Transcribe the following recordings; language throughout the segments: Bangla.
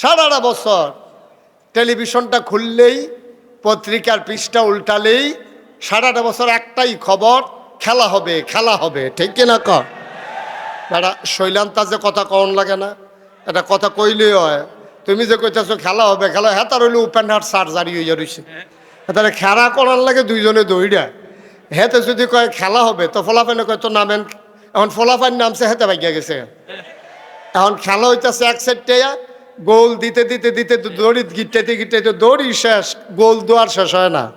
সারাটা বছর টেলিভিশনটা খুললেই, পত্রিকার পৃষ্ঠা উল্টালেই সারাটা বছর একটাই খবর, খেলা হবে খেলা হবে, ঠিক কিনা কর? বেড়া শৈলান্তা যে কথা কন লাগে না, এটা কথা কইলেই হয়। তুমি যে কইতেছো খেলা হবে, খেলা হ্যাঁ তার হইলে ওপেন হার্ট সার্জারি হয়ে রয়েছে তাহলে খেলা করার লাগে দুইজনে দৌড়া হেতে যদি কয় খেলা হবে, তো ফলাফাইনে কয় তো নামেন। এখন ফলাফাইন নামছে হেতে ভাগ্যা গেছে। এখন খেলা হইতেছে এক সাইডে গোল দিতে দিতে দিতে দড়ি গিটাইতে গিটাইতে দড়ি শেষ, গোল দোয়ার শেষ হয় না।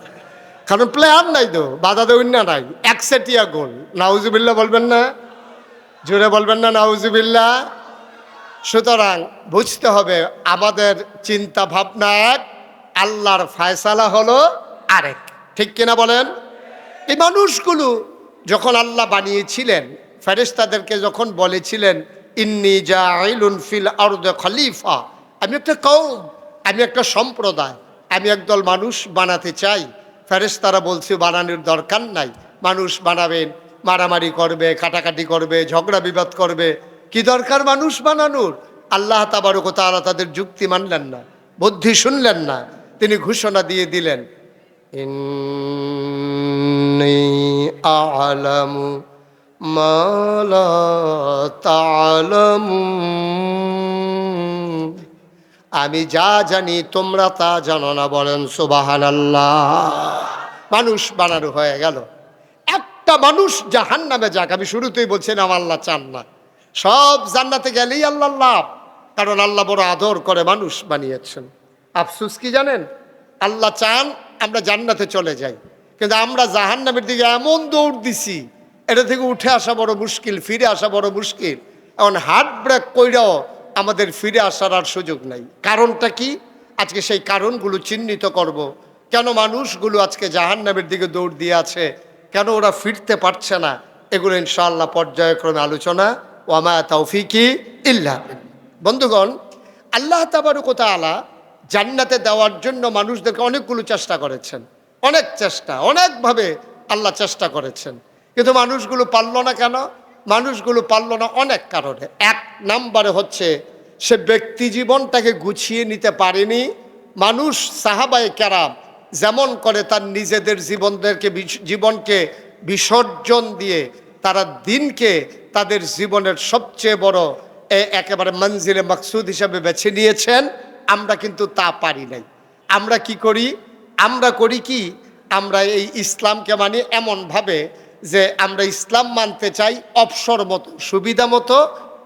কারণ প্লেয়ার নাই তো, বাধা দেউন না নাই। একসেটিয়া গোল। নাউজুবিল্লা বলবেন না? জোরে বলবেন না নাউজুবিল্লা সুতরাং বুঝতে হবে আমাদের চিন্তা ভাবনা এক, আল্লাহর ফায়সালা হলো আরেক। ঠিক কিনা বলেন? এই মানুষগুলো যখন আল্লাহ বানিয়েছিলেন, ফেরেশতাদেরকে যখন বলেছিলেন, ইন্নি জাইলুন ফিল আরদ খলিফা আমি একটা কৌম আমি একটা সম্প্রদায়, আমি একদল মানুষ বানাতে চাই। ফেরেস তারা বলছে, বানানোর দরকার নাই। মানুষ বানাবেন, মারামারি করবে কাটাকাটি করবে, ঝগড়া বিবাদ করবে। কি দরকার মানুষ বানানোর? আল্লাহ তাবারক তাআলা তাদের যুক্তি মানলেন না, বুদ্ধি শুনলেন না। তিনি ঘোষণা দিয়ে দিলেন আলামু মালা তালামুন আমি যা জানি, তোমরা তা জানো না বলেন সুবাহান মানুষ বানানো হয়ে গেল। একটা মানুষ জাহান নামে যাক, আমি শুরুতেই বলছিলাম আল্লাহ চান না। সব জান্নাতে গেলেই আল্লাহ লাভ, কারণ আল্লাহ বড় আদর করে মানুষ বানিয়েছেন। আফসুস কি জানেন? আল্লাহ চান আমরা জান্নাতে চলে যাই। কিন্তু আমরা জাহান নামের দিকে এমন দৌড় দিছি, এটা থেকে উঠে আসা বড় মুশকিল, ফিরে আসা বড় মুশকিল। এখন হার্ট ব্রেক কইরাও আমাদের ফিরে আসার আর সুযোগ নাই। কারণটা কি? আজকে সেই কারণগুলো চিহ্নিত করব। কেন মানুষগুলো আজকে জাহান নামের দিকে দৌড় দিয়ে আছে? কেন ওরা ফিরতে পারছে না? এগুলো ইনশাআল্লাহ পর্যায়ক্রমে আলোচনা। ওয়ামা তৌফিকি ইল্লা বন্ধুগণ, আল্লাহ তাবারুকতা আলা জান্নাতে দেওয়ার জন্য মানুষদেরকে অনেকগুলো চেষ্টা করেছেন। অনেক চেষ্টা, অনেকভাবে আল্লাহ চেষ্টা করেছেন। কিন্তু মানুষগুলো পারল না কেন? মানুষগুলো পারল না অনেক কারণে। এক নাম্বারে হচ্ছে, সে ব্যক্তি জীবনটাকে গুছিয়ে নিতে পারেনি। মানুষ সাহাবায়ে কেরাম যেমন করে তার নিজেদের জীবনদেরকে জীবনকে বিসর্জন দিয়ে তারা দিনকে তাদের জীবনের সবচেয়ে বড় এ- একেবারে মঞ্জিলে মকসুদ হিসাবে বেছে নিয়েছেন। আমরা কিন্তু তা পারি নাই। আমরা কি করি? আমরা করি কি? আমরা এই ইসলামকে মানি এমনভাবে যে আমরা ইসলাম মানতে চাই অবসর মতো, সুবিধা মতো,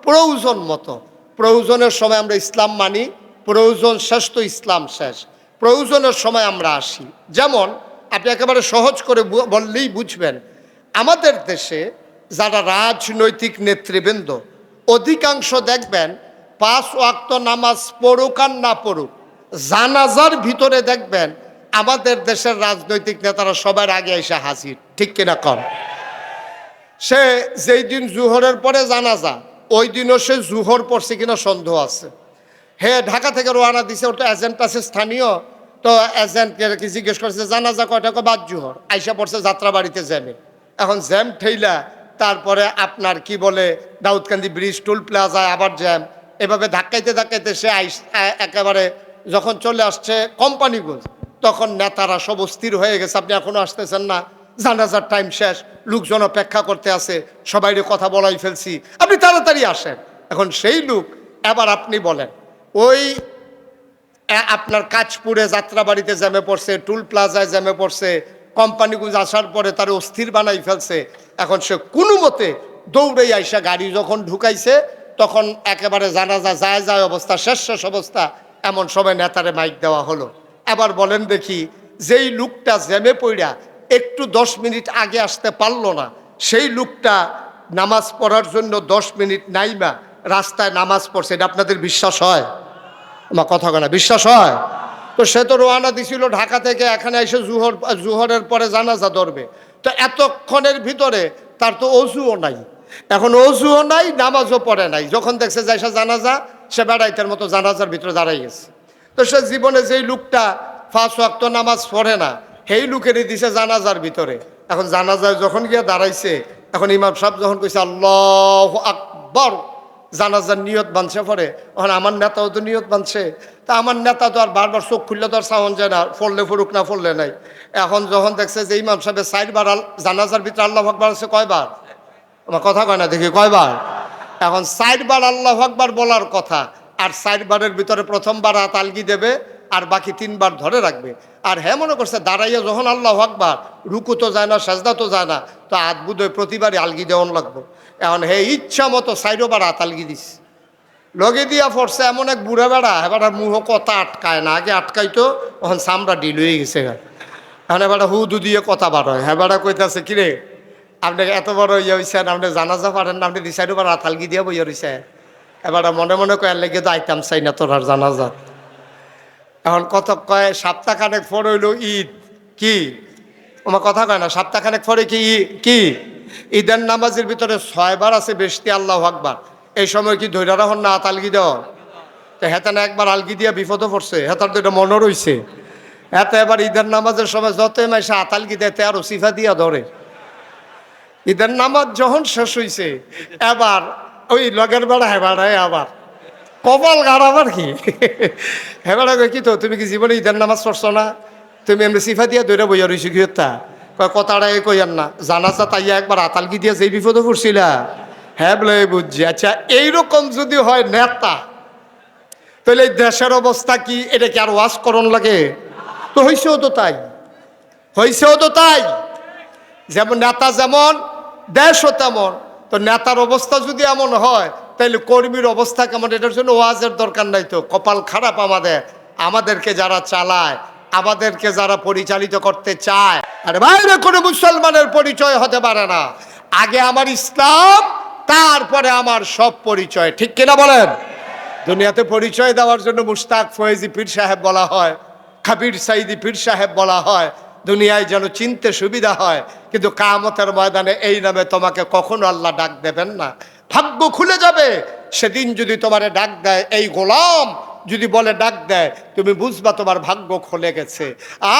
প্রয়োজন মতো। প্রয়োজনের সময় আমরা ইসলাম মানি, প্রয়োজন শেষ তো ইসলাম শেষ। প্রয়োজনের সময় আমরা আসি। যেমন, আপনি একেবারে সহজ করে বললেই বুঝবেন, আমাদের দেশে যারা রাজনৈতিক নেতৃবৃন্দ, অধিকাংশ দেখবেন পাঁচ ওয়াক্ত নামাজ পড়ুক আর না পড়ুক, জানাজার ভিতরে দেখবেন আমাদের দেশের রাজনৈতিক নেতারা সবার আগে এসে হাজির। ঠিক কিনা কম সে যেই দিন জুহরের পরে জানাজা, ওই দিনও সে জুহর পড়ছে কিনা সন্দেহ আছে। হে, ঢাকা থেকে রোয়ানা দিছে ওটা এজেন্ট আছে স্থানীয়। তো এজেন্টকে কি জিজ্ঞেস করছে, জানাজা কয়টা কয় বাদ জুহর? আইসা পড়ছে যাত্রা বাড়িতে জ্যামে। এখন জ্যাম ঠেইলা, তারপরে আপনার কি বলে, দাউদকান্দি ব্রিজ, টুল প্লাজায় আবার জ্যাম। এভাবে ধাক্কাইতে ধাক্কাইতে সে আইস একেবারে যখন চলে আসছে কোম্পানিগঞ্জ। তখন নেতারা সব অস্থির হয়ে গেছে, আপনি এখনও আসতেছেন না। জানাজার টাইম শেষ, লোকজন অপেক্ষা করতে আছে, সবাইরে কথা বলাই ফেলছি। আপনি তাড়াতাড়ি আসেন। এখন সেই লোক, এবার আপনি বলেন, ওই আপনার কাজপুরে যাত্রাবাড়িতে জ্যামে পড়ছে, টুল প্লাজায় জ্যামে পড়ছে, কোম্পানিগুজ আসার পরে তার অস্থির বানাই ফেলছে, এখন সে কোনো মতে দৌড়ে আইসা গাড়ি যখন ঢুকাইছে, তখন একেবারে জানাজা যায় যায় অবস্থা, শেষ শেষ অবস্থা, এমন সময় নেতারে মাইক দেওয়া হলো। এবার বলেন দেখি, যেই লোকটা জ্যামে পইড়া, একটু দশ মিনিট আগে আসতে পারল না, সেই লোকটা নামাজ পড়ার জন্য দশ মিনিট নাইমা রাস্তায় নামাজ পড়ছে, এটা আপনাদের বিশ্বাস হয়? আমার কথা না, বিশ্বাস হয়? তো সে তো রোয়ানা দিছিল ঢাকা থেকে, এখানে এসে জুহর, জুহরের পরে জানাজা ধরবে। তো এতক্ষণের ভিতরে তার তো অজুও নাই। এখন অজুও নাই, নামাজও পড়ে নাই। যখন দেখছে যে সে জানাজা, সে বেড়াইতের মতো জানাজার ভিতরে দাঁড়াই গেছে। তো সে জীবনে যেই লোকটা ফার্স্ট ওয়াক্ত নামাজ পড়ে না, সেই লোকেরই দিছে জানাজার ভিতরে। এখন জানাজায় যখন গিয়ে দাঁড়াইছে, এখন ইমাম সাহেব যখন কইছে, আল্লাহ আকবর জানাজার নিয়ত বানছে পরে। ওখানে আমার নেতাও তো নিয়ত বানছে তা আমার নেতা তো আর বারবার চোখ খুললে তো আর সাউন যায় না ফললে ফুরুক না ফললে নাই। এখন যখন দেখছে যে ইমাম সাহেবের সাইডবার জানাজার ভিতরে আল্লাহ আকবার আছে কয়বার আমার কথা কয় না দেখি কয়বার এখন সাইডবার আল্লাহ আকবার বলার কথা আর সাইডবারের ভিতরে প্রথমবার হাত আলগি দেবে, আর বাকি তিনবার ধরে রাখবে। আর হ্যাঁ মনে করছে, দাঁড়াইয়া যখন আল্লাহ আকবার, রুকু তো যায় না, সাজদা তো যায় না, তো হাত বুধ প্রতিবারই আলগি দেওয়ান লাগবো। এখন হে ইচ্ছা মতো সাইডবার হাত আলগি দিস। লগে দিয়া পড়ছে এমন এক বুড়া বেড়া এবার মুহ কথা আটকায় না, আগে আটকাইতো তখন সামরা ডিল হয়ে গেছে এখন এবার হুদু দিয়ে কথা বার হয়। হ্যাঁ বেড়া কইতাছে, কিরে, আপনি এত বড় ইয়ে হয়েছেন আপনি জানাজা পারেন না, আপনি দিশাইড বার আতালগি দিয়ে বইয়া রয়েছে এবার মনে মনে কয়ার লেগে তো আইতাম চাই না তোর আর জানাজা। এখন কত কয়, সপ্তাহখানেক পর হইল ঈদ। কি? আমার কথা কয় না, সপ্তাহখানেক পরে কি কি? ঈদের নামাজের ভিতরে ছয়বার আছে বেশতি আল্লাহ আকবার। এই সময় কি ধৈর্য রাখুন না আতালগি দেওয়া? তো হেতানে একবার আলগি দিয়া বিপদে পড়ছে, হেতার তো এটা মনে রইছে। হেতে এবার ঈদের নামাজের সময় যতই মাইসে আতালগি দেয় আরও সিফা দিয়া ধরে। ঈদের নামাজ যখন শেষ হইছে, এবার ওই লগের বেড়া হেবাড়ায় আবার। কপাল গাড়াবার কি? হেবাড়া কই কি তো, তুমি কি জীবনে ঈদের নামাজ পড়ছো না? তুমি এমনি সিফা দিয়া দৈরা বইয়া রইছি কি তা কয় কথাটা এ কইয়ার না। জানাজা তাইয়া একবার আতালগি দিয়া যেই বিপদে পড়ছিলা? হ্যাঁ বলে বুঝছি। আচ্ছা এইরকম যদি হয় নেতা, তাহলে এই দেশের অবস্থা কি? এটা কি আর ওয়াশ করণ লাগে? তো হয়েছেও তো তাই। হয়েছেও তো তাই। যেমন নেতা যেমন, দেশও তেমন। তো নেতার অবস্থা যদি এমন হয় তাহলে কর্মীর অবস্থা কেমন? এটার জন্য ওয়াজের দরকার নাই তো। কপাল খারাপ আমাদের। আমাদেরকে যারা চালায়, আমাদেরকে যারা পরিচালিত করতে চায় আরে বাইরে কোনো মুসলমানের পরিচয় হতে পারে না। আগে আমার ইসলাম, তারপরে আমার সব পরিচয়। ঠিক কিনা বলেন? দুনিয়াতে পরিচয় দেওয়ার জন্য মুশতাক ফয়েজি পীর সাহেব বলা হয়, খাবির সাইদি পীর সাহেব বলা হয় দুনিয়ায় যেন চিনতে সুবিধা হয়, কিন্তু কামতের ময়দানে এই নামে তোমাকে কখনো আল্লাহ ডাক দেবেন না। ভাগ্য খুলে যাবে, সেদিন যদি তোমারে ডাক দেয়, এই গোলাম! যদি বলে ডাক দেয়, তুমি বুঝবা তোমার ভাগ্য খুলে গেছে।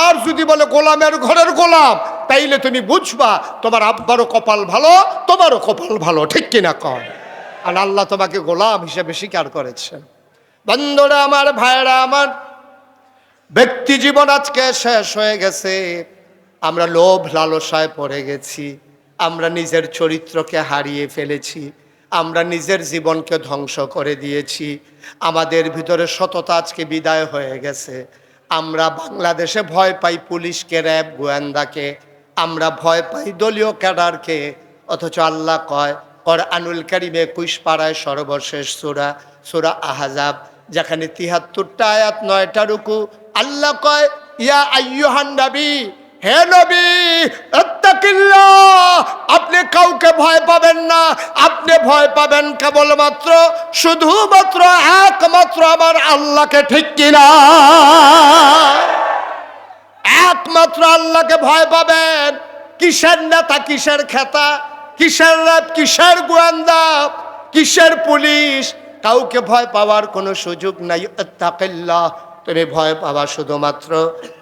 আর যদি বলে, গোলামের ঘরের গোলাম! তাইলে তুমি বুঝবা, তোমার আব্বারও কপাল ভালো, তোমারও কপাল ভালো, ঠিক কিনা কর আর আল্লাহ তোমাকে গোলাম হিসেবে স্বীকার করেছেন। বন্ধুরা, আমার ভাইরা আমার ব্যক্তি জীবন আজকে শেষ হয়ে গেছে। আমরা লোভ লালসায় পড়ে গেছি। আমরা নিজের চরিত্রকে হারিয়ে ফেলেছি। আমরা নিজের জীবনকে ধ্বংস করে দিয়েছি। আমাদের ভিতরে সততা আজকে বিদায় হয়ে গেছে। আমরা বাংলাদেশে ভয় পাই পুলিশকে, র্যাব, গোয়েন্দাকে। আমরা ভয় পাই দলীয় ক্যাডারকে। অথচ আল্লাহ কয় কর আনুল কারিমে কুইশ পাড়ায় সর্বশেষ সুরা সুরা আহাজাব, যেখানে তিহাত্তরটা আয়াত, নয়টা রুকু আল্লাহ কয়, ইয়া আইয়ুহান নবী, হে নবী আপনি কাউকে ভয় পাবেন না। আপনি ভয় পাবেন কেবলমাত্র, শুধুমাত্র, একমাত্র আমার আল্লাহকে ঠিক কিনা? একমাত্র আল্লাহকে ভয় পাবেন। কিসের নেতা, কিসের খেতা, কিসের র্যাব, কিসের গোয়েন্দা, কিসের পুলিশ? কাউকে ভয় পাওয়ার কোনো সুযোগ নাই। আত্তাকিল্লাহ তুমি ভয় পাবা শুধুমাত্র,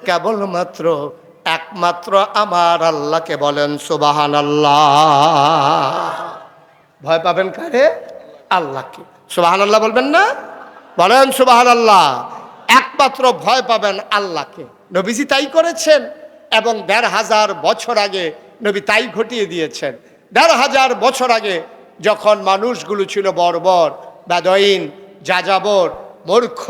কেবলমাত্র একমাত্র আমার আল্লাহকে বলেন সুবাহান আল্লাহ ভয় পাবেন কারে? আল্লাহকে। সুবাহান আল্লাহ বলবেন না? বলেন সুবাহান আল্লাহ একমাত্র ভয় পাবেন আল্লাহকে। নবীজি তাই করেছেন এবং দেড় হাজার বছর আগে নবী তাই ঘটিয়ে দিয়েছেন। দেড় হাজার বছর আগে যখন মানুষগুলো ছিল বর্বর, বেদইন, যাযাবর, মূর্খ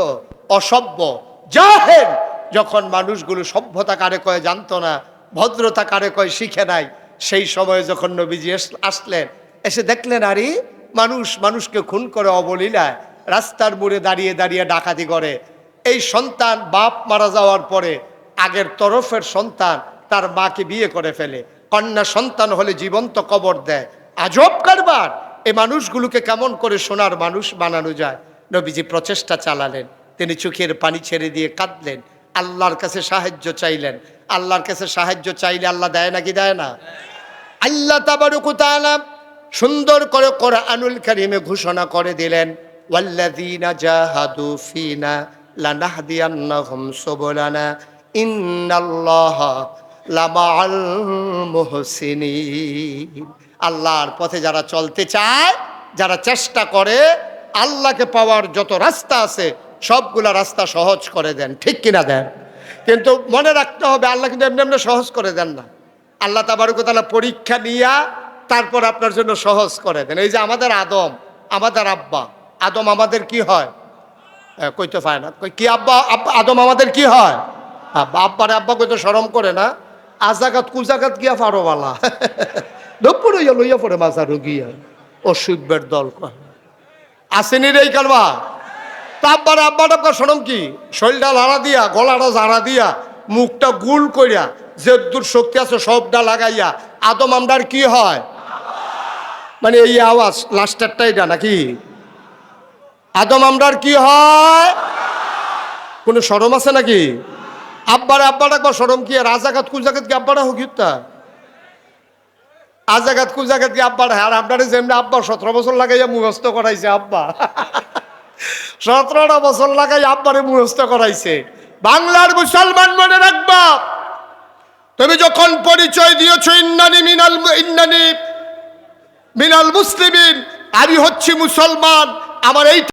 অসভ্য, জাহেল। যখন মানুষগুলো সভ্যতা কারে কয় জানতো না, ভদ্রতা কারে কয় শিখে নাই, সেই সময়ে যখন নবীজি আসলেন, এসে দেখলেন, আরে, মানুষ মানুষকে খুন করে অবলীলায়, রাস্তার মোড়ে দাঁড়িয়ে দাঁড়িয়ে ডাকাতি করে। এই সন্তান বাপ মারা যাওয়ার পরে আগের তরফের সন্তান তার মাকে বিয়ে করে ফেলে। কন্যা সন্তান হলে জীবন্ত কবর দেয়। আজব কারবার! এই মানুষগুলোকে কেমন করে সোনার মানুষ বানানো যায়? নবীজি প্রচেষ্টা চালালেন। তিনি চোখের পানি ছেড়ে দিয়ে কাঁদলেন। আল্লাহর কাছে সাহায্য চাইলেন। আল্লাহর কাছে সাহায্য চাইলে আল্লাহ দেয় নাকি দেয় না? আল্লাহ তাবারুকুতালা সুন্দর করে কোরআনুল কারিমে ঘোষণা করে দিলেন আল্লাহর পথে যারা চলতে চায়, যারা চেষ্টা করে, আল্লাহকে পাওয়ার যত রাস্তা আছে সবগুলা রাস্তা সহজ করে দেন, ঠিক কিনা দেন? কিন্তু মনে রাখতে হবে, আল্লাহ কিন্তু এমনি এমনি সহজ করে দেন না। আল্লাহ তাবারকতালা পরীক্ষা নিয়া তারপর আপনার জন্য সহজ করে দেন। এই যে আমাদের আদম, আমাদের আব্বা, আদম আমাদের কি হয়? কইতে পায় না। কি আব্বা আদম আমাদের কি হয়? আব্বা, আব্বারে আব্বা কইতে সরম করে না। আজাগাত কুজাগাত গিয়া ফারোওয়ালা। দুপুর ইয়া লইয়া পড়ে মাথা রুগিয়া অসুখবের দল কয় আসেনি রে কালবা তা আব্বারে আব্বা সরম কি? শরীরটা লাড়া দিয়া, গলাটা জাড়া দিয়া, মুখটা গুল করিয়া যে দূর শক্তি আছে সবটা লাগাইয়া, আদম আমদার কি হয়? মানে এই আওয়াজ, লাস্টারটা এটা নাকি? আদম আমরার কি হয়? কোনো সরম আছে নাকি? আব্বারে আব্বাটা একবার সরম কি? আর আজাগাত কুজাগাত কি আব্বাটা হোক তা আজাগাত কুজাগাত কি আব্বাটা আর আপনারে যেমনি আব্বা সতেরো বছর লাগাইয়া মুখস্থ করাইছে আব্বা। সতেরোটা বছর লাগাই আব্বারে মুখস্থ করাইছে। বাংলার মুসলমান মনে রাখবা, তুমি যখন পরিচয় দিয়েছ, ইন্নানি মিনাল ইন্নানি মিনাল মুসলিমিন, আমি হচ্ছি মুসলমান, আমার এই